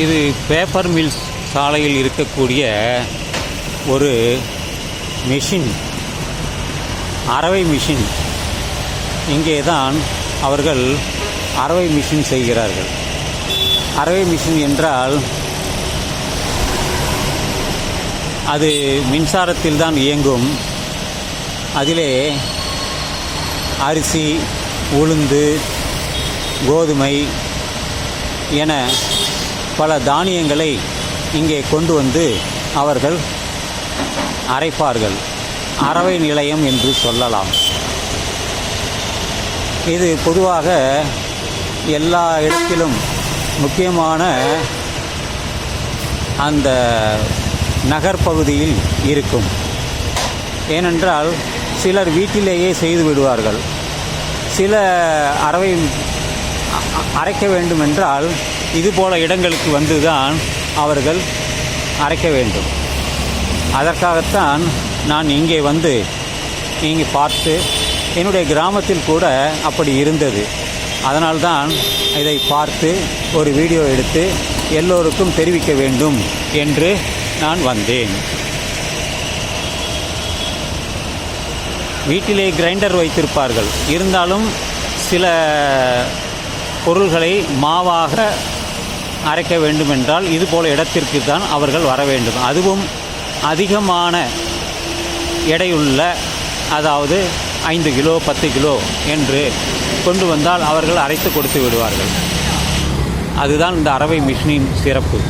இது paper mills சாலையில் இருக்கக்கூடிய ஒரு மிஷின் அரவை மிஷின் இங்கே தான் அவர்கள் அறவை மிஷின் செய்கிறார்கள். அறவை மிஷின் என்றால் அது மின்சாரத்தில் தான் இயங்கும். அதிலே அரிசி உளுந்து கோதுமை என பல தானியங்களை இங்கே கொண்டு வந்து அவர்கள் அரைப்பார்கள். அரவை நிலையம் என்று சொல்லலாம். இது பொதுவாக எல்லா இடத்திலும் முக்கியமான அந்த நகர்ப்பகுதியில் இருக்கும். ஏனென்றால் சிலர் வீட்டிலேயே செய்து விடுவார்கள். சில அறவை அ- அரைக்க வேண்டுமென்றால் இதுபோல இது போல இடங்களுக்கு வந்து தான் அவர்கள் அரைக்க வேண்டும். அதற்காகத்தான் நான் இங்கே வந்து இங்கே பார்த்து என்னுடைய கிராமத்தில் கூட அப்படி இருந்தது. அதனால்தான் இதை பார்த்து ஒரு வீடியோ எடுத்து எல்லோருக்கும் தெரிவிக்க வேண்டும் என்று நான் வந்தேன். வீட்டிலே கிரைண்டர் வைத்திருப்பார்கள். இருந்தாலும் சில பொருள்களை மாவாக அரைக்க வேண்டுமென்றால் இது போல இடத்திற்கு தான் அவர்கள் வர வேண்டும். அதுவும் அதிகமான எடையுள்ள அதாவது ஐந்து கிலோ பத்து கிலோ என்று கொண்டு வந்தால் அவர்கள் அரைத்து கொடுத்து விடுவார்கள். அதுதான் இந்த அரவை மிஷினின் சிறப்பு.